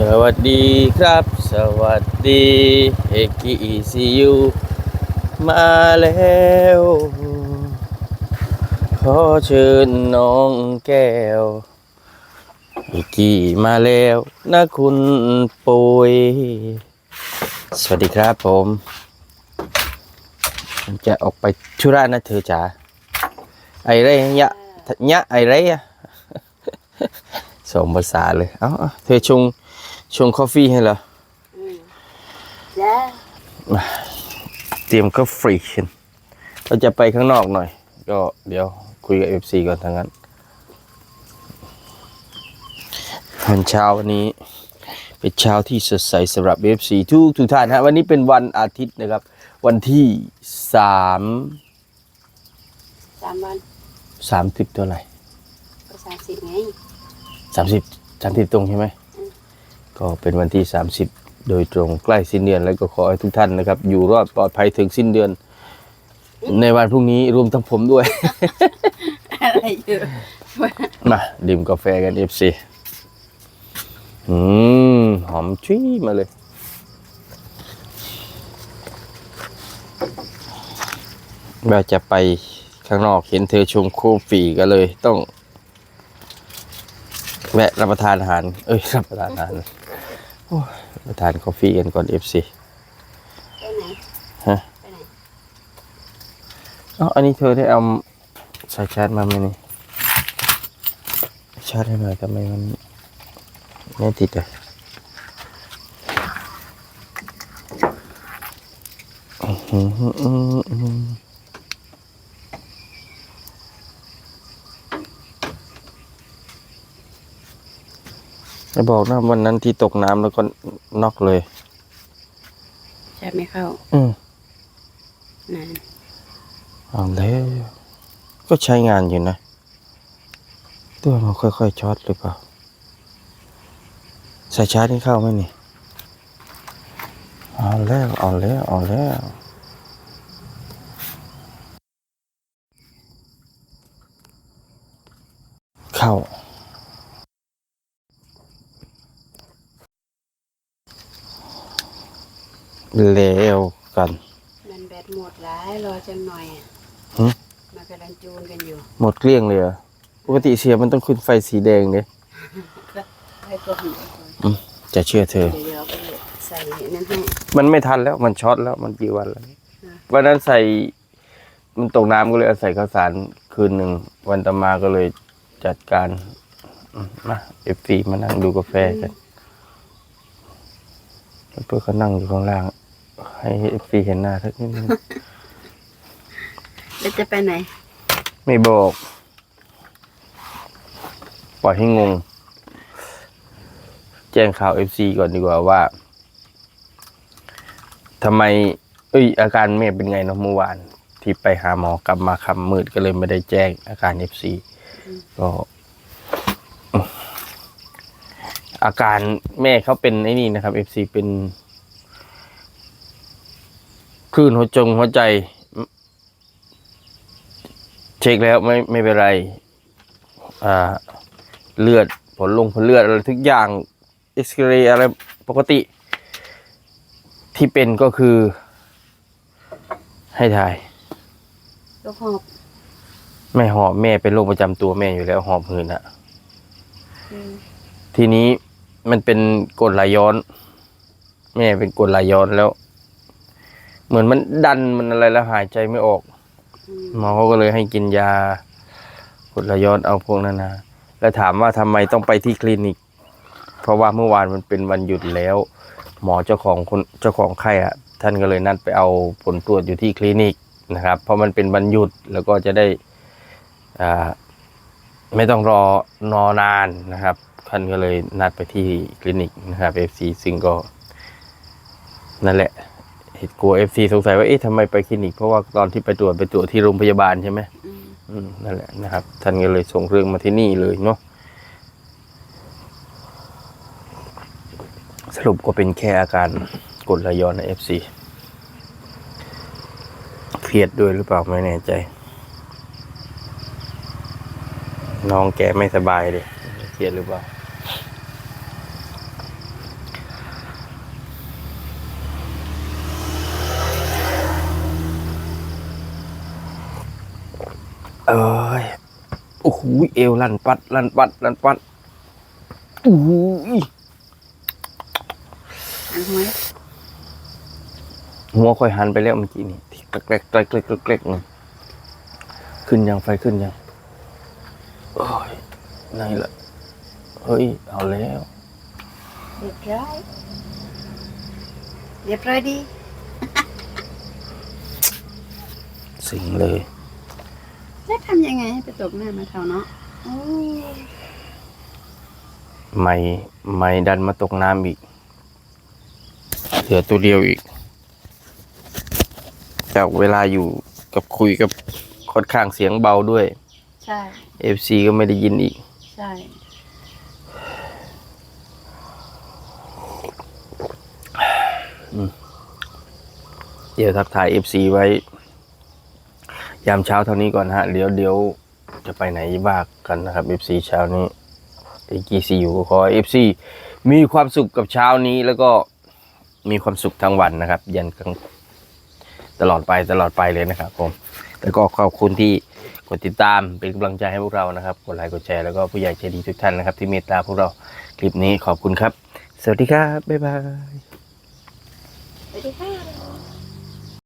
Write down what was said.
สวัสดีครับ สวัสดีเอกอีซียูมาแล้ว ขอเชิญน้องแก้วเอกกีมาแล้วนะคุณปุยสวัสดีครับผมจะออกไปธุระนะเธอจ๋าไอ้ไรยะยะไอ้ไรอะสองภาษาเลย เอ้าเอาเธอชง ชงกาแฟให้เหรอจ้าเตรียมกาแฟกันเราจะไปข้างนอกหน่อย ก็เดี๋ยวคุยกับ FC ก่อนทางนั้นวันเช้าวันนี้เป็นเช้าที่สดใสสำหรับ FC ทุกทุกท่านฮะวันนี้เป็นวันอาทิตย์นะครับ วันที่สามสามวันสามสิบตัวไหนก็สามสิบไงสามสิบสามสิบตรงใช่ไหมอืม ก็เป็นวันที่สามสิบโดยตรงใกล้สิ้นเดือน แล้วก็ขอให้ทุกท่านนะครับ อยู่รอดปลอดภัยถึงสิ้นเดือน ในวันพรุ่งนี้รวมทั้งผมด้วย อะไรอยู่มาดื่มกาแฟกัน FC อืม หอมชุยมาเลย ว่าจะไปข้างนอกเห็นเธอชมโคฟีก็เลยต้อง แวะรับประทานอาหาร เอ้ย รับประทานอาหาร โอ้ยรับประทานกาแฟกันก่อน FC ไปไหนฮะไปไหนเอ๋ออันนี้เธอได้เอาสายชาร์จมาไหมนี่ชาร์จให้หน่อยทำไมมันไม่ติดอะอื้อหือหือหือหือ จะบอกนะวันนั้นที่ตกน้ำแล้วก็น็อกเลยใช่ไม่เข้าอืมนานเอาแล้วก็ใช้งานอยู่นะตัวมันค่อยๆช็อตหรือเปล่าสายชาร์จนี่เข้าไหมนี่ เอาแล้ว เอาแล้ว เอาแล้ว เข้า แล้วกัน มันแบตหมดแล้วรอจังหน่อยอะหึ มากำลังจูนกันอยู่หมดเกลี้ยงเลยเหรอปกติเสียมันต้องขึ้นไฟสีแดงเนี่ยให้ตัวหัวจะเชื่อเธอ เดี๋ยวเดี๋ยวเอาไปใส่นั่นให้ มันไม่ทันแล้วมันช็อตแล้วมันกี่วันแล้วอะวันนั้นใส่มันตกน้ำก็เลยเอาใส่ข้าวสารคืนหนึ่งวันต่อมาก็เลยจัดการอืมมาเอฟซีมานั่งดูกาแฟกันแล้วเพื่อนเขานั่งอยู่ข้างล่าง ให้เอฟซีเห็นหน้าสักนิดนึงแล้วจะไปไหน ไม่บอก ปล่อยให้งง แจ้งข่าวเอฟซีก่อนดีกว่าว่าทำไม เอ้ย อาการแม่เป็นไงเนาะเมื่อวาน ที่ไปหาหมอกลับมาคำมืดก็เลยไม่ได้แจ้งอาการเอฟซีก็อืมอาการแม่เขาเป็นไอ้นี่นะครับเอฟซีเป็น คลื่นหัวจงหัวใจ เช็คแล้วไม่ไม่เป็นไร อ่า เลือดผลลงผลเลือดอะไรทุกอย่างเอ็กซเรย์อะไรปกติ ที่เป็นก็คือ ให้ถ่ายลูกหอบไม่หอบแม่เป็นโรคประจำตัวแม่อยู่แล้วหอบหืนอะอืมทีนี้มันเป็นกรดไหลย้อน แม่เป็นกรดไหลย้อนแล้ว เหมือนมันดันมันอะไรแล้วหายใจไม่ออกอืมหมอเขาก็เลยให้กินยากดไหลย้อนเอาพวกนั้นนะแล้วถามว่าทำไมต้องไปที่คลินิก เพราะว่าเมื่อวานมันเป็นวันหยุดแล้ว หมอเจ้าของคนเจ้าของไข้อะท่านก็เลยนัดไปเอาผลตรวจอยู่ที่คลินิกนะครับ เพราะมันเป็นวันหยุดแล้วก็จะได้อ่าไม่ต้องรอนอนานนะครับท่านก็เลยนัดไปที่คลินิกนะครับ FC ซึ่งก็นั่นแหละ เหตุกลัวเอฟซีสงสัยว่าเอ๊ะทำไมไปคลินิก เพราะว่าตอนที่ไปตรวจไปตรวจที่โรงพยาบาลใช่ไหมอืมอืมนั่นแหละนะครับ ท่านก็เลยส่งเรื่องมาที่นี่เลยเนาะสรุปก็เป็นแค่อาการกดไหลย้อนในเอฟซีเครียดด้วยหรือเปล่าไม่แน่ใจ น้องแกไม่สบายเลยเครียดหรือเปล่า เออโอ้โหเอวลั่นปัดลั่นปัดลั่นปัดโอ้โหหัวหัวค่อยหันไปแล้วเมื่อกี้นี่ที่กลกๆแกลกๆแกลกๆแกลกๆนี่ขึ้นยังไฟขึ้นยังโอ้ยไหนล่ะเฮ้ย เอาแล้วเรียบร้อยเรียบร้อยดี สิงเลย แล้วทำยังไงให้ไปตบหน้ามาเท่าเนาะโอ้ยไม่ไม่ดันมาตกน้ำอีก เหลือตัวเดียวอีก จากเวลาอยู่กับคุยกับค่อนข้างเสียงเบาด้วยใช่ FC ก็ไม่ได้ยินอีก ใช่เดี๋ยวทักทาย FC ไว้ ยามเช้าเท่านี้ก่อนฮะเดี๋ยวเดี๋ยวจะไปไหนบ้างกันนะครับ FC เช้านี้เอกีซีอยู่ก็ขอ FC มีความสุขกับเช้านี้แล้วก็มีความสุขทั้งวันนะครับ ยันกลางตลอดไปตลอดไปเลยนะครับผมแล้วก็ขอบคุณที่กดติดตามเป็นกำลังใจให้พวกเรานะครับกดไลค์กดแชร์แล้วก็ผู้ใหญ่ใจดีทุกท่านนะครับ ที่เมตตาพวกเราคลิปนี้ขอบคุณครับ สวัสดีครับบ๊ายบายสวัสดีค่ะ